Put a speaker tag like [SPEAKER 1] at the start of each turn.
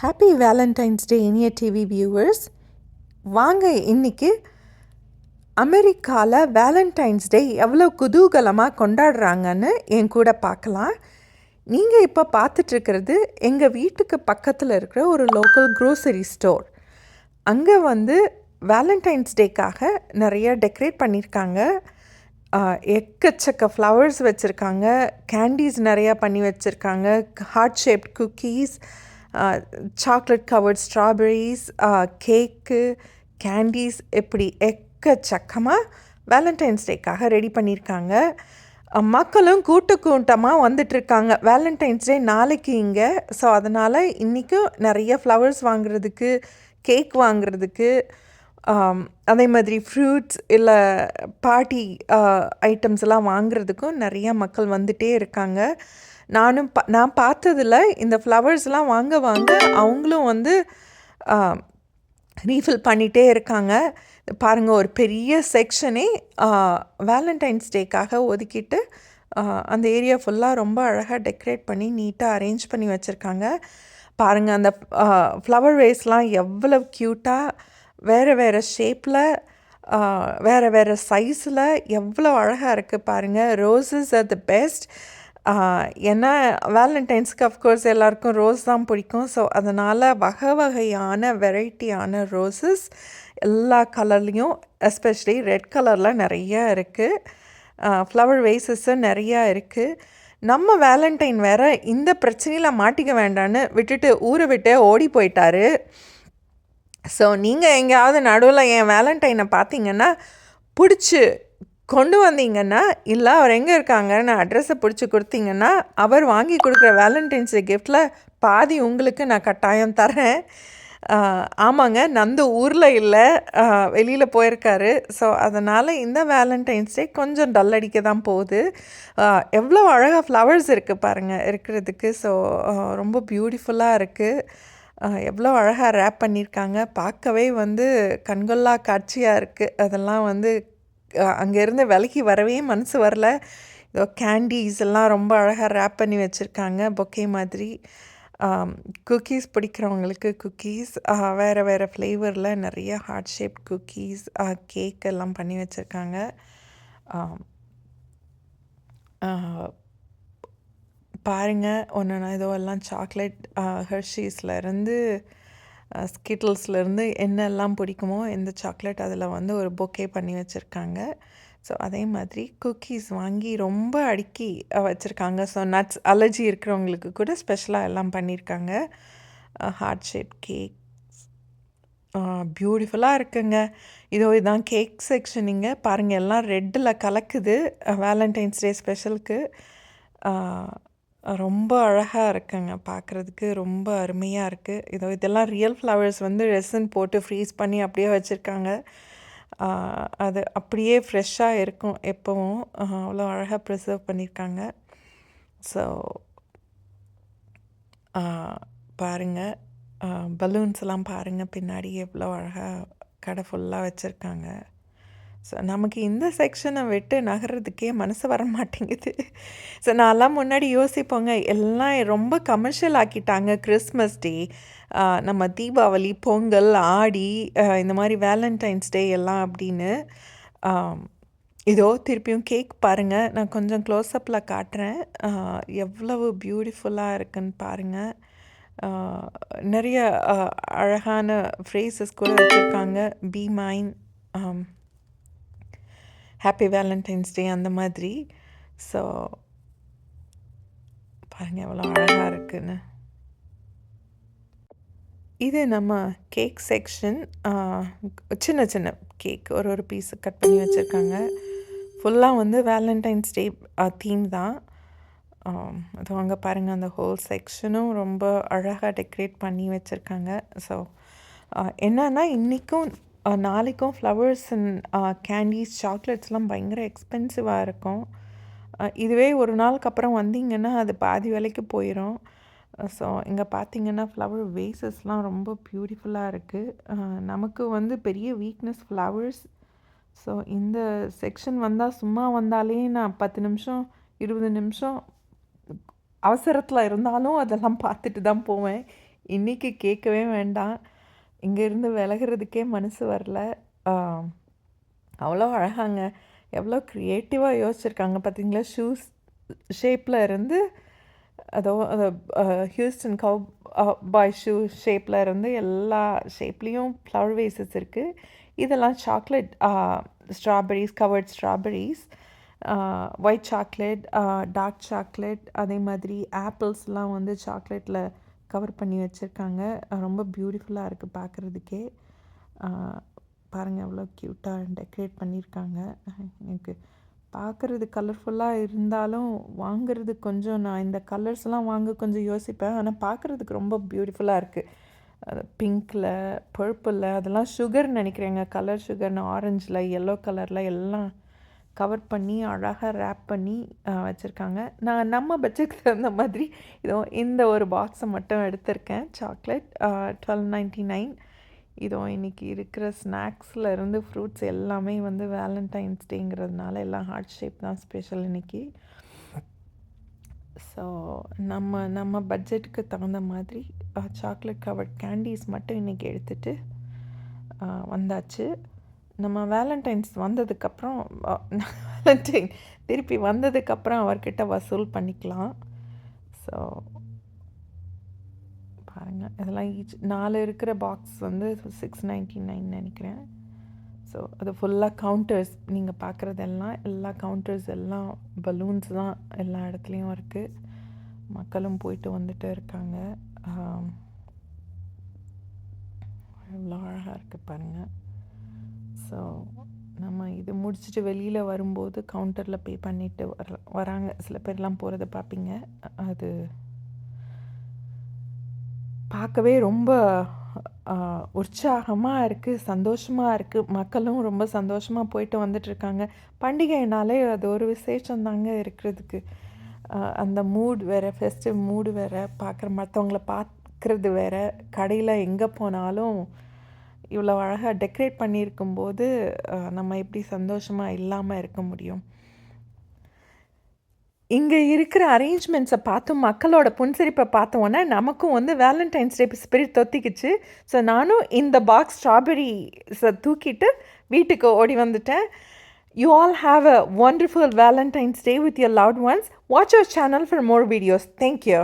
[SPEAKER 1] Happy Valentine's டே இனிய TV viewers வாங்க இன்னைக்கு அமெரிக்காவில் வேலண்டைன்ஸ் டே எவ்வளோ குதூகலமாக கொண்டாடுறாங்கன்னு என் கூட பார்க்கலாம். நீங்கள் இப்போ பார்த்துட்ருக்கிறது எங்கள் வீட்டுக்கு பக்கத்தில் இருக்கிற ஒரு லோக்கல் க்ரோசரி ஸ்டோர் அங்கே வந்து வேலண்டைன்ஸ் டேக்காக நிறைய டெக்கரேட் பண்ணியிருக்காங்க. எக்கச்சக்க ஃப்ளவர்ஸ் வச்சுருக்காங்க. கேண்டீஸ் நிறையா பண்ணி வச்சுருக்காங்க. Heart shaped cookies chocolate covered strawberries cake candies இப்படி எக்கச்சக்கமாக வேலண்டைன்ஸ் டேக்காக ரெடி பண்ணியிருக்காங்க மக்களும் கூட்டு கூட்டமாக வந்துட்டுருக்காங்க. வேலண்டைன்ஸ் டே நாளைக்கு இங்கே. ஸோ அதனால் இன்றைக்கும் நிறைய ஃப்ளவர்ஸ் வாங்குறதுக்கு கேக் வாங்குறதுக்கு அதே மாதிரி ஃப்ரூட்ஸ் இல்லை பார்ட்டி ஐட்டம்ஸ் எல்லாம் வாங்குறதுக்கும் நிறையா மக்கள் வந்துட்டே இருக்காங்க. நானும் பா நான் பார்த்ததில் இந்த ஃப்ளவர்ஸ்லாம் வாங்க வாங்க அவங்களும் வந்து ரீஃபில் பண்ணிகிட்டே இருக்காங்க. பாருங்கள் ஒரு பெரிய செக்ஷனே வேலண்டைன்ஸ் டேக்காக ஒதுக்கிட்டு அந்த ஏரியா ஃபுல்லாக ரொம்ப அழகாக டெக்கரேட் பண்ணி நீட்டாக அரேஞ்ச் பண்ணி வச்சுருக்காங்க. பாருங்கள் அந்த ஃப்ளவர் வேஸ்லாம் எவ்வளோ க்யூட்டாக வேறு வேறு ஷேப்பில் வேறு வேறு சைஸில் எவ்வளோ அழகாக இருக்குது பாருங்கள் ரோசஸ் ஆர் த பெஸ்ட் ஏன்னா வேலண்டைன்ஸ்க்கு அஃப்கோர்ஸ் எல்லாருக்கும் ரோஸ் தான் பிடிக்கும். ஸோ அதனால் வகை வகையான வெரைட்டியான ரோஸஸ் எல்லா கலர்லேயும் எஸ்பெஷலி ரெட் கலரில் நிறைய இருக்குது ஃப்ளவர் வேஸஸும் நிறையா இருக்குது நம்ம வேலண்டைன் வேற இந்த பிரச்சனையில் மாட்டிக்க வேண்டான்னு விட்டுட்டு ஊரை விட்டு ஓடி போயிட்டாரு. ஸோ நீங்கள் எங்கேயாவது நடுவில் என் வேலண்டைனை பார்த்தீங்கன்னா பிடிச்சி கொண்டு வந்தீங்கன்னா இல்லை அவர் எங்கே இருக்காங்கன்னு அட்ரஸை பிடிச்சி கொடுத்தீங்கன்னா அவர் வாங்கி கொடுக்குற வேலண்டைன்ஸ் டே கிஃப்டில் பாதி உங்களுக்கு நான் கட்டாயம் தரேன். ஆமாங்க நந்து ஊரில் இல்லை வெளியில் போயிருக்காரு. ஸோ அதனால் இந்த வேலண்டைன்ஸ் டே கொஞ்சம் டல் அடிக்க தான் போகுது. எவ்வளோ அழகாக ஃப்ளவர்ஸ் இருக்குது பாருங்கள் இருக்கிறதுக்கு. ஸோ ரொம்ப பியூட்டிஃபுல்லாக இருக்குது எவ்வளோ அழகாக ரேப் பண்ணியிருக்காங்க பார்க்கவே வந்து கண்கொள்ளா காட்சியாக இருக்குது அதெல்லாம் வந்து அங்கேருந்து விலகி வரவே மனசு வரல. இதோ கேண்டீஸ் எல்லாம் ரொம்ப அழகாக ரேப் பண்ணி வச்சுருக்காங்க. பொக்கே மாதிரி. குக்கீஸ் பிடிக்கிறவங்களுக்கு குக்கீஸ் வேறு வேறு ஃப்ளேவரில் நிறைய ஹார்ட் ஷேப் குக்கீஸ் கேக் எல்லாம் பண்ணி வச்சுருக்காங்க. பாருங்கள் ஒன்று ஏதோ எல்லாம் சாக்லேட் ஹெர்ஷீஸ்லேருந்து ஸ்கிட்டில்ஸ்லேருந்து என்னெல்லாம் பிடிக்குமோ இந்த சாக்லேட் அதில் வந்து ஒரு பொக்கே பண்ணி வச்சுருக்காங்க. ஸோ அதே மாதிரி குக்கீஸ் வாங்கி ரொம்ப அடுக்கி வச்சுருக்காங்க. ஸோ நட்ஸ் அலர்ஜி இருக்கிறவங்களுக்கு கூட ஸ்பெஷலாக எல்லாம் பண்ணியிருக்காங்க ஹார்ட் ஷேப் கேக் பியூட்டிஃபுல்லாக இருக்குங்க. இதோ இதான் கேக் செக்ஷனிங்க பாருங்கள் எல்லாம் ரெட்டில் கலக்குது. வேலண்டைன்ஸ் டே ஸ்பெஷலுக்கு ரொம்ப அழகாக இருக்குங்க. பார்க்குறதுக்கு ரொம்ப அருமையாக இருக்குது இதோ இதெல்லாம் ரியல் ஃப்ளவர்ஸ் வந்து ரெசன் போட்டு ஃப்ரீஸ் பண்ணி அப்படியே வச்சுருக்காங்க. அது அப்படியே ஃப்ரெஷ்ஷாக இருக்கும் எப்போவும். அவ்வளோ அழகாக ப்ரிசர்வ் பண்ணியிருக்காங்க ஸோ பாருங்கள் பலூன்ஸ் எல்லாம் பாருங்கள் பின்னாடி எவ்வளோ அழகாக கடை ஃபுல்லாக வச்சுருக்காங்க. ஸோ நமக்கு இந்த செக்ஷனை விட்டு நகர்றதுக்கே மனசு வர மாட்டேங்குது ஸோ நான்லாம் முன்னாடி யோசிப்போங்க எல்லாம் ரொம்ப கமர்ஷியல் ஆக்கிட்டாங்க. கிறிஸ்மஸ் டே நம்ம தீபாவளி பொங்கல் ஆடி இந்த மாதிரி வேலண்டைன்ஸ் டே எல்லாம் அப்படின்னு இதோ திருப்பியும் கேக் பாருங்கள் நான் கொஞ்சம் க்ளோஸ்அப்பில் காட்டுறேன். எவ்வளவு பியூட்டிஃபுல்லாக இருக்குன்னு பாருங்கள் நிறைய அழகான ஃப்ரேசஸ் கூட வச்சுருக்காங்க. Be mine happy Valentine's day அந்த மாதிரி. ஸோ பாருங்கள் எவ்வளோ அழகாக இருக்குன்னு. இது நம்ம கேக் செக்ஷன் சின்ன சின்ன கேக் ஒரு ஒரு பீஸு கட் பண்ணி வச்சுருக்காங்க. ஃபுல்லாக வந்து வேலண்டைன்ஸ் டே தீம் தான். அது அங்கே பாருங்கள் அந்த ஹோல் செக்ஷனும் ரொம்ப அழகாக டெக்கரேட் பண்ணி வச்சுருக்காங்க. ஸோ என்னன்னா இன்றைக்கும் நாளைக்கும் ஃப்ளவர்ஸ் அண்ட் கேண்டீஸ் சாக்லேட்ஸ்லாம் பயங்கர எக்ஸ்பென்சிவாக இருக்கும். இதுவே ஒரு நாளுக்கு அப்புறம் வந்தீங்கன்னா அது பாதி விலைக்கு போயிடும் ஸோ இங்கே பார்த்தீங்கன்னா ஃப்ளவர் வேசஸ்லாம் ரொம்ப பியூட்டிஃபுல்லாக இருக்குது நமக்கு வந்து பெரிய வீக்னஸ் ஃப்ளவர்ஸ் ஸோ இந்த செக்ஷன் வந்தால் சும்மா வந்தாலே நான் பத்து நிமிஷம் இருபது நிமிஷம் அவசரத்தில் இருந்தாலும் அதெல்லாம் பார்த்துட்டு தான் போவேன். இன்னைக்கு கேட்கவே வேண்டாம். இங்கேருந்து விலகிறதுக்கே மனசு வரல. அவ்வளோ அழகாங்க. எவ்வளோ க்ரியேட்டிவாக யோசிச்சிருக்காங்க பார்த்தீங்களா? ஷூஸ் ஷேப்பில் இருந்து அதோ அத ஹியூஸ்டன் கவ் பாய் ஷூ ஷேப்பில் இருந்து எல்லா ஷேப்லேயும் ஃப்ளவர் வேசஸ் இருக்குது இதெல்லாம் chocolate strawberries covered strawberries white chocolate, dark chocolate அதே மாதிரி ஆப்பிள்ஸ்லாம் வந்து சாக்லேட்டில் கவர் பண்ணி வச்சுருக்காங்க ரொம்ப பியூட்டிஃபுல்லாக இருக்குது பார்க்குறதுக்கே பாருங்கள் எவ்வளோ க்யூட்டாக டெக்கரேட் பண்ணியிருக்காங்க. எனக்கு பார்க்குறது கலர்ஃபுல்லாக இருந்தாலும், வாங்கிறது கொஞ்சம் நான் இந்த கலர்ஸ்லாம் வாங்க கொஞ்சம் யோசிப்பேன். ஆனால் பார்க்கறதுக்கு ரொம்ப பியூட்டிஃபுல்லாக இருக்குது அது பிங்க்ல, அதெல்லாம் சுகர் நினைக்கிறேங்க கலர் சுகர்னு ஆரஞ்சில் எல்லோ கலரில் எல்லாம் கவர் பண்ணி அழகாக ரேப் பண்ணி வச்சுருக்காங்க நான் நம்ம பட்ஜெட்க்கு தகுந்த மாதிரி இதோ இந்த ஒரு பாக்ஸை மட்டும் எடுத்திருக்கேன். சாக்லேட் டுவெல் நைன்ட்டி நைன் இதோ இன்றைக்கி இருக்கிற ஸ்நாக்ஸில் இருந்து ஃப்ரூட்ஸ் எல்லாமே வந்து வேலண்டைன்ஸ் டேங்கிறதுனால எல்லாம் ஹார்ட் ஷேப் தான் ஸ்பெஷல் இன்றைக்கி ஸோ நம்ம நம்ம பட்ஜெட்டுக்கு தகுந்த மாதிரி சாக்லேட் கவர்ட் கேண்டீஸ் மட்டும் இன்றைக்கி எடுத்துகிட்டு வந்தாச்சு. நம்ம வேலண்டைன்ஸ் வந்ததுக்கப்புறம் வேலண்டைன் திருப்பி வந்ததுக்கப்புறம் அவர்கிட்ட வசூல் பண்ணிக்கலாம். ஸோ பாருங்கள் இதெல்லாம் ஈச் நாலு இருக்கிற பாக்ஸ் வந்து சிக்ஸ் நைன்ட்டி நைன் நினைக்கிறேன் ஸோ அது ஃபுல்லாக கவுண்டர்ஸ் நீங்கள் பார்க்குறதெல்லாம் எல்லா கவுண்டர்ஸ் எல்லாம் பலூன்ஸ் தான் எல்லா இடத்துலையும் இருக்குது மக்களும் போயிட்டு வந்துட்டு இருக்காங்க. எவ்வளோ அழகாக இருக்குது பாருங்கள் ஸோ நம்ம இது முடிச்சுட்டு வெளியில் வரும்போது கவுண்டரில் பே பண்ணிட்டு வர வராங்க. சில பேர்லாம் போகிறத பார்ப்பீங்க. அது பார்க்கவே ரொம்ப உற்சாகமாக இருக்குது சந்தோஷமாக இருக்குது மக்களும் ரொம்ப சந்தோஷமாக போயிட்டு வந்துட்டுருக்காங்க. பண்டிகைனாலே அது ஒரு விசேஷம் தாங்க இருக்கிறதுக்கு. அந்த மூட் வேறு ஃபெஸ்டிவ் மூடு வேறு பார்க்குற மற்றவங்கள பார்க்குறது வேறு கடையில் எங்கே போனாலும் இவ்வளோ அழகாக டெக்கரேட் பண்ணியிருக்கும்போது, நம்ம எப்படி சந்தோஷமாக இல்லாமல் இருக்க முடியும்? இங்கே இருக்கிற அரேஞ்ச்மெண்ட்ஸை பார்த்தும் மக்களோட புன்சிரிப்பை பார்த்த நமக்கும் வந்து வேலண்டைன்ஸ் டே ஸ்பிரிட் தொத்திக்கிச்சு. ஸோ நானும் இந்த பாக்ஸ் ஸ்ட்ராபெரிஸை தூக்கிட்டு வீட்டுக்கு ஓடி வந்துட்டேன். You all have a wonderful Valentine's day with your loved ones. Watch our channel for more videos. Thank you.